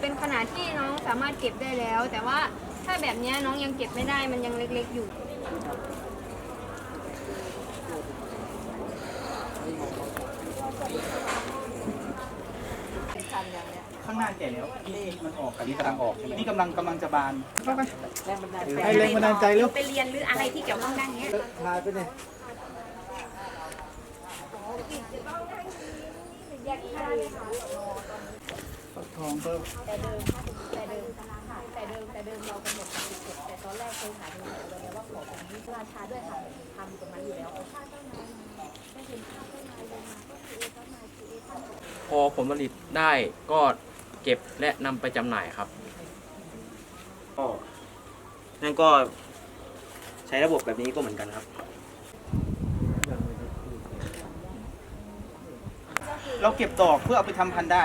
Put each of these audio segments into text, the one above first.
เป็นขนาดที่น้องสามารถเก็บได้แล้ว แต่ว่าถ้าแบบเนี้ยน้องยังเก็บไม่ได้มันยังเล็กๆอยู่ ข้างหน้าแก่แล้วนี่มันออกกับนี่กำลังออกใช่ไหมนี่กำลังกำลังจะบานให้แรงบันดาลใจเร็วไปเรียนหรืออะไรที่เกี่ยวข้องด้านเนี้ยพาไปเนี่ย ฟักทองเพิ่มแต่เดิมแต่เดิมแต่เดิมแต่เดิมเรากำหนดการเก็บแต่ตอนแรกเคยหาดูแล้วว่าขอแบบนี้ราชาด้วยค่ะทำตรงนั้นอยู่แล้วพอผลผลิตได้ก็เก็บและนำไปจำหน่ายครับก็นั่นก็ใช้ระบบแบบนี้ก็เหมือนกันครับ เราเก็บดอกเพื่อเอาไปทำพันธุ์ได้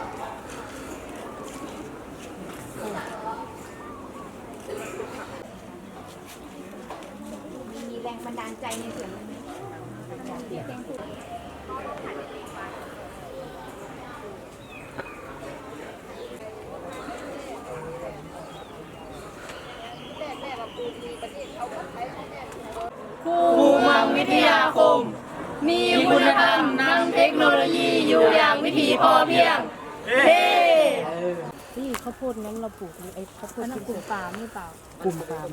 แรงบันดาลใจในส่วนนี้ภูมังวิทยาคม มีคุณธรรมนำเทคโนโลยีอยู่อย่างวิถีพอเพียง เฮ้ที่ข้าวโพดนั้นเราปลูกไอ้ข้าวโพดกลุ่มปาล์มหรือเปล่ากลุ่มปาล์ม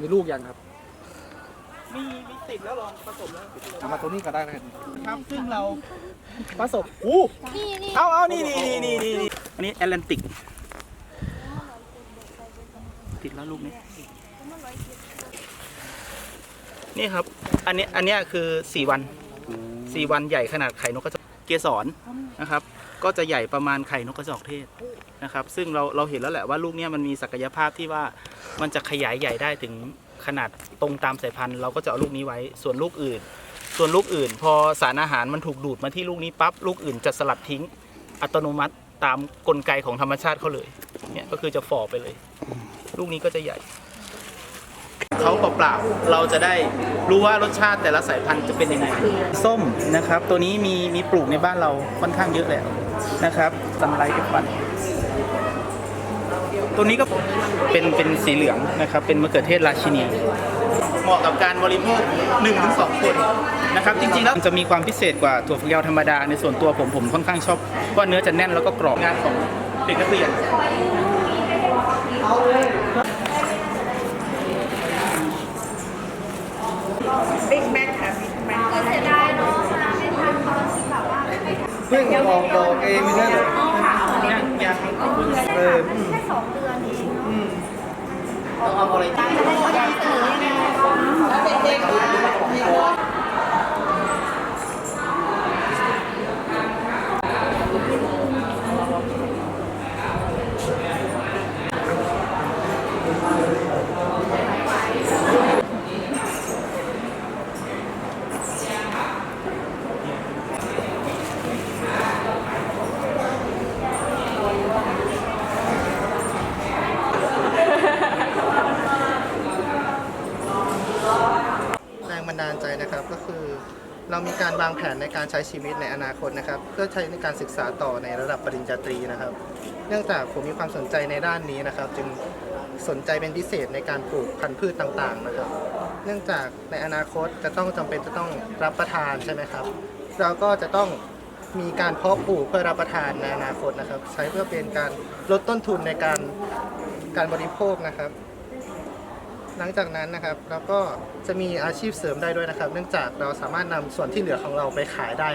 มีลูกยังครับ มีมีติดแล้วลองผสมแล้วเอามาตัวนี้ก็ได้นะครับครับซึ่งเราผสมอู้เอาเอานี่นี่นี่นี่นี่นี่อันนี้แอตแลนติก ติดแล้วลูกนี้ นี่ครับ อันนี้อันเนี้ยคือสี่วันสี่วันใหญ่ขนาดไข่นกกระจอกเกสรนะครับ ก็จะใหญ่ประมาณไข่นกกระจอกเทศ นะครับ ซึ่งเราเราเห็นแล้วแหละว่าลูกเนี้ยมันมีศักยภาพที่ว่ามันจะขยายใหญ่ได้ถึงขนาดตรงตามสายพันธุ์เราก็จะเอาลูกนี้ไว้ส่วนลูกอื่น ส่วนลูกอื่น พอสารอาหารมันถูกดูดมาที่ลูกนี้ปั๊บลูกอื่นจะสลัดทิ้งอัตโนมัติตามกลไกของธรรมชาติเขาเลยเนี่ยก็คือจะฝ่อไปเลย ลูกนี้ก็จะใหญ่เขาเปล่าๆเราจะได้รู้ว่ารสชาติแต่ละสายพันธุ์จะเป็นยังไง ส้มนะครับ ตัวนี้มีมีปลูกในบ้านเราค่อนข้างเยอะแล้วนะครับซันไลกับฟัน ตัวนี้ก็เป็นเป็นสีเหลืองนะครับ เป็นมะเขือเทศราชินี เหมาะกับการบริโภค1-2คนนะครับ จริงๆแล้วมันจะมีความพิเศษกว่าถั่วฝักยาวธรรมดา ในส่วนตัวผมผมค่อนข้างชอบเพราะเนื้อจะแน่นแล้วก็กรอบงานของเด็กนักเรียนบิ๊กแม็กค่ะบิ๊กแม็กเสียดายเนาะมาไม่ทันตอนที่แบบว่าเพิ่งออกดอกเองไม่ใช่เหรอ ยังยัง เออ แค่สองเดือนเองเนาะ ต้องเอาอะไรที่ แรงบัน ดาลใจนะครับก็คือ เรามีการวางแผนในการใช้ชีวิตในอนาคตนะครับ เพื่อใช้ในการศึกษาต่อในระดับปริญญาตรีนะครับ เนื่องจากผมมีความสนใจในด้านนี้นะครับ จึงสนใจเป็นพิเศษในการปลูกพันธุ์พืชต่างๆนะครับ เนื่องจากในอนาคตจะต้องจำเป็นจะต้องรับประทานใช่ไหมครับ เราก็จะต้องมีการเพาะปลูกเพื่อรับประทานในอนาคตนะครับ ใช้เพื่อเป็นการลดต้นทุนในการการบริโภคนะครับ หลังจากนั้นนะครับเราก็จะมีอาชีพเสริมได้ด้วยนะครับ เนื่องจากเราสามารถนำส่วนที่เหลือของเราไปขายได้